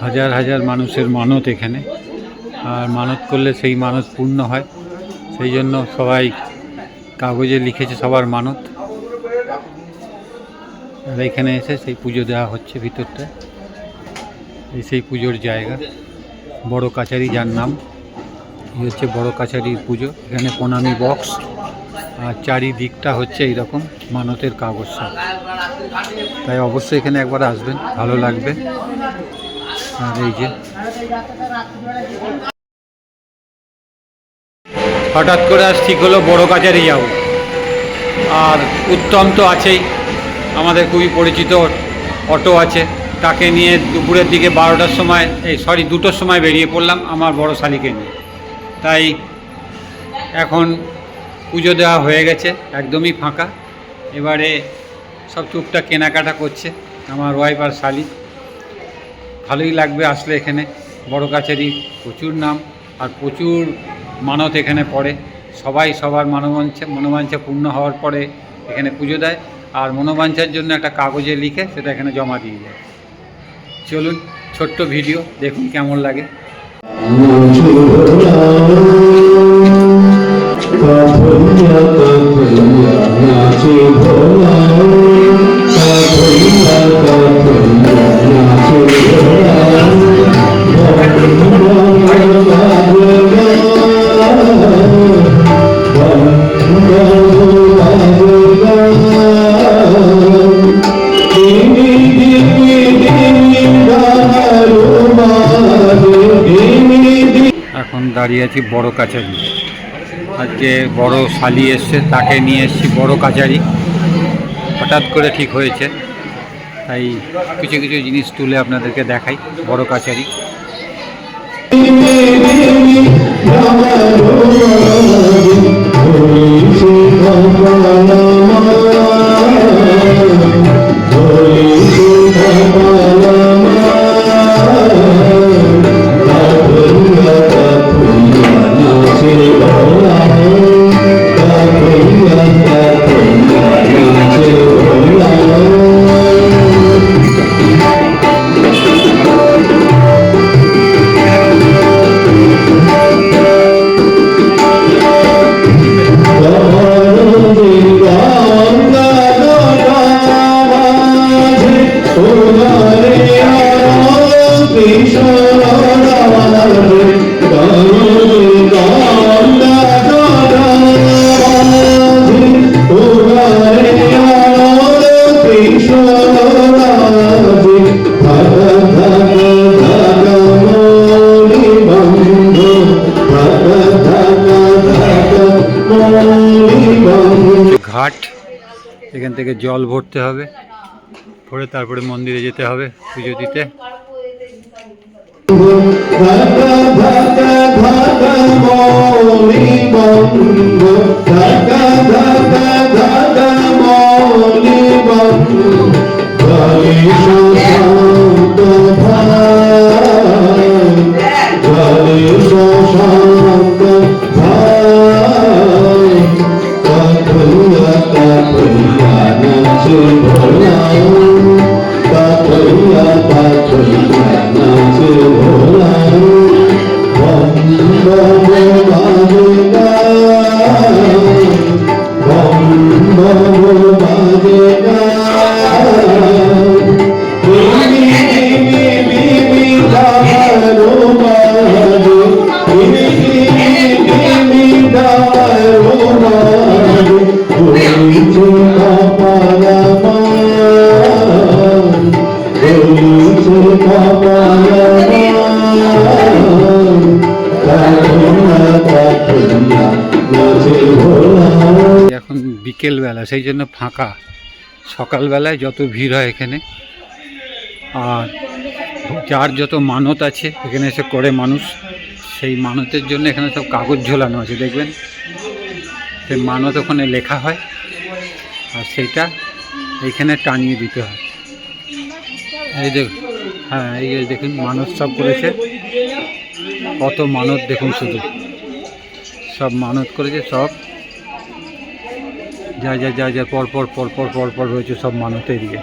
হাজার হাজার মানুষের মানত এখানে। আর মানত করলে সেই মানত পূর্ণ হয়। সেই জন্য সবাই কাগজে লিখেছে সবার মানত। আর এখানে এসে সেই পুজো দেওয়া হচ্ছে ভিতরটা। এই সেই পুজোর জায়গা। বড় কাছারি যার নাম। এই হচ্ছে বড় কাছারির পুজো। এখানে প্রণামী বক্স। আর চারিদিকটা হচ্ছে এইরকম মানতের কাগজ সব। তাই অবশ্যই এখানে একবার আসবেন। ভালো লাগবে। হঠাৎ করে আজ ঠিক হলো বড় কাছারি যাব আর উত্তম তো আছেই। আমাদের খুবই পরিচিত, অটো আছে। তাকে নিয়ে দুপুরের দিকে বারোটার সময়, এই সরি দুটোর সময় বেরিয়ে পড়লাম আমার বড় শালিকে নিয়ে। তাই এখন পুজো দেওয়া হয়ে গেছে, একদমই ফাঁকা। এবারে সব টুকটাক কেনাকাটা করছে আমার ওয়াইফ আর শালি। ভালোই লাগবে আসলে এখানে বড় কাছারি প্রচুর নাম আর প্রচুর মানত এখানে পড়ে সবাই সবার মনোবাঞ্ছা মনোবাঞ্ছা পূর্ণ হওয়ার পরে এখানে পুজো দেয় আর মনোবাঞ্ছার জন্য একটা কাগজে লিখে সেটা এখানে জমা দিয়ে দেয় চলুন ছোট্ট ভিডিও দেখুন কেমন লাগে এখন দাঁড়িয়ে আছি বড় কাছারি আজকে বড় শালি এসছে, তাকে নিয়ে এসছি বড় কাছারি হঠাৎ করে ঠিক হয়েছে। তাই কিছু কিছু জিনিস তুলে আপনাদেরকে দেখাই, বড় কাছারি এখান থেকে জল ভরতে হবে ভরে তারপরে মন্দিরে যেতে হবে পুজো দিতে। এখন বিকেলবেলা, সেই জন্য ফাঁকা। সকালবেলায় যত ভিড় হয় এখানে, আর যার যত মানত আছে, এখানে এসে করে মানুষ। সেই মানতের জন্য এখানে সব কাগজ ঝোলানো আছে, দেখবেন? সেই মানত ওখানে লেখা হয়, আর সেইটা এইখানে টানিয়ে দিতে হয়। এই দেখ হ্যাঁ এই দেখুন, মানত সব করেছে। কত মানত দেখুন শুধু। सब मानत कर सब जा जा जा जा पर पर पर पर पर पर रही सब मानते दिए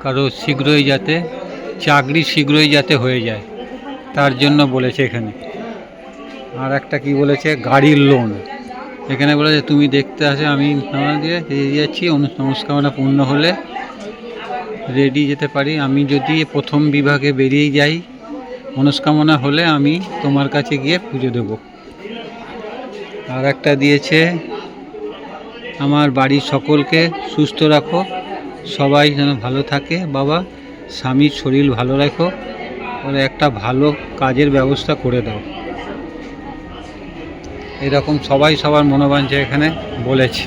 কারও শীঘ্রই যাতে, চাকরি শীঘ্রই যাতে হয়ে যায়, তার জন্য বলেছে এখানে। আর একটা কি বলেছে? গাড়ির লোন এখানে বলেছে, তুমি দেখতে আসে, আমি নামা দিয়ে দিয়ে যাচ্ছি অনু- মনস্কামনা পূর্ণ হলে রেডি যেতে পারি। আমি যদি প্রথম বিভাগে বেরিয়ে যাই, মনস্কামনা হলে আমি তোমার কাছে গিয়ে পুজো দেব। আর একটা দিয়েছে, আমার বাড়ির সকলকে সুস্থ রাখো সবাই যেন ভালো থাকে। বাবা, স্বামীর শরীর ভালো রাখো, আর একটা ভালো কাজের ব্যবস্থা করে দাও। এরকম সবাই সবার মনোবাঞ্ছা এখানে বলেছে।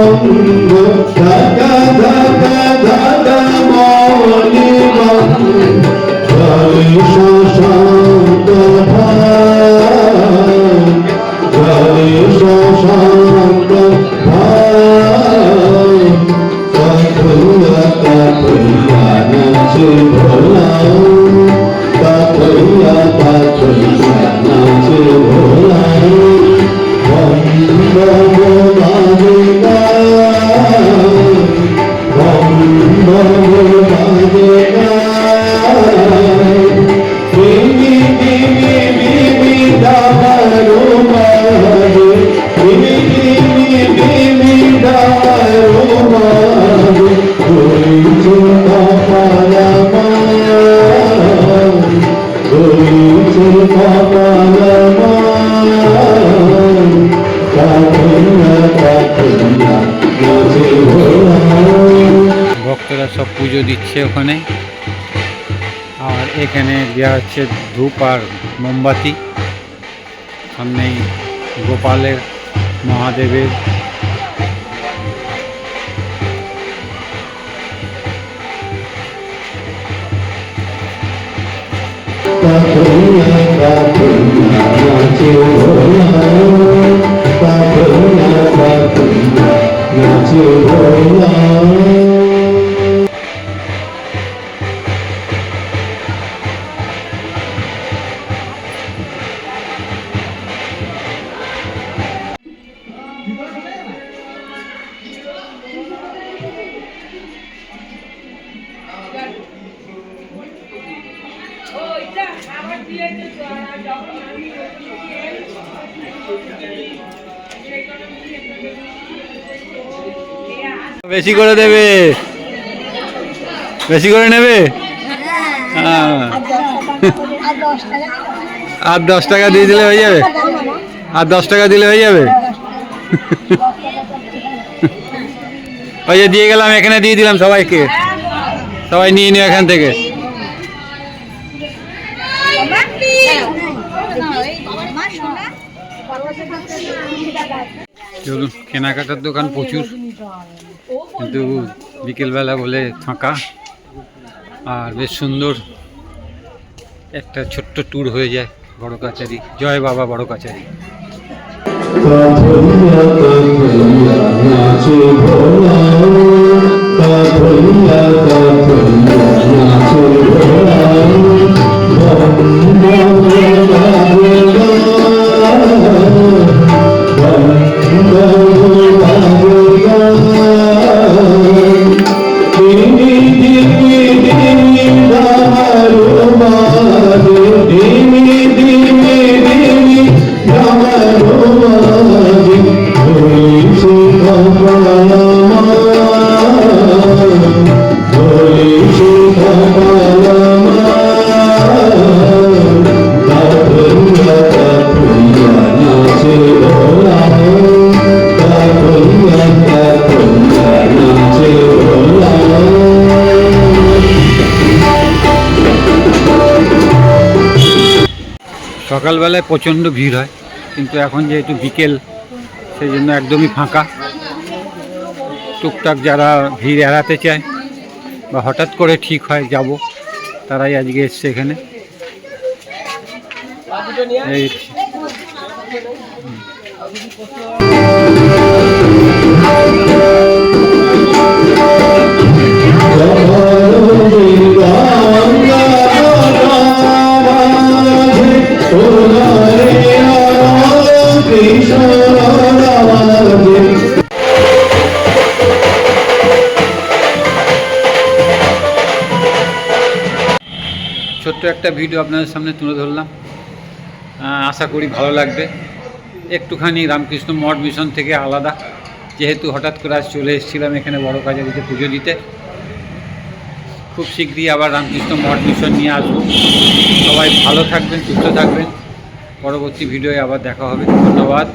ভক্তরা দিচ্ছে ওখানে। আর এখানে দেওয়া হচ্ছে ধূপ আর মোমবাতি। সামনেই গোপালের মহাদেবের ওইটা বেশি করে দেবে? বেশি করে নেবে? হ্যাঁ। আর দশ টাকা দিয়ে দিলে হয়ে যাবে? আর দশ টাকা দিলে হয়ে যাবে? ওই যে দিয়ে গেলাম, এখানে দিয়ে দিলাম সবাইকে। সবাই নিয়ে নিও এখান থেকে। চলুন, কেনাকাটার দোকান প্রচুর। কিন্তু বিকেলবেলা বলে ফাঁকা আর বেশ সুন্দর একটা ছোট্ট ট্যুর হয়ে যায় বড় কাচারি জয় বাবা বড় কাচারি সকালবেলায় প্রচণ্ড ভিড় হয়, কিন্তু এখন যেহেতু বিকেল সেই জন্য একদমই ফাঁকা। টুকটাক যারা ভিড় এড়াতে চায় বা হঠাৎ করে ঠিক হয় যাব, তারাই আজকে এসছে এখানে। এই কৃষ্ণ ছোট্ট একটা ভিডিও আপনাদের সামনে তুলে ধরলাম। আশা করি ভালো লাগবে। একটুখানি রামকৃষ্ণ মঠ মিশন থেকে আলাদা। যেহেতু হঠাৎ করে আজ চলে এসেছিলাম এখানে বড় কাজে দিতে, পুজো দিতে। খুব শীঘ্রই আবার রামকৃষ্ণ মঠ মিশন নিয়ে আসব। সবাই ভালো থাকবেন, সুস্থ থাকবেন। পরবর্তী ভিডিওয়ে আবার দেখা হবে। ধন্যবাদ।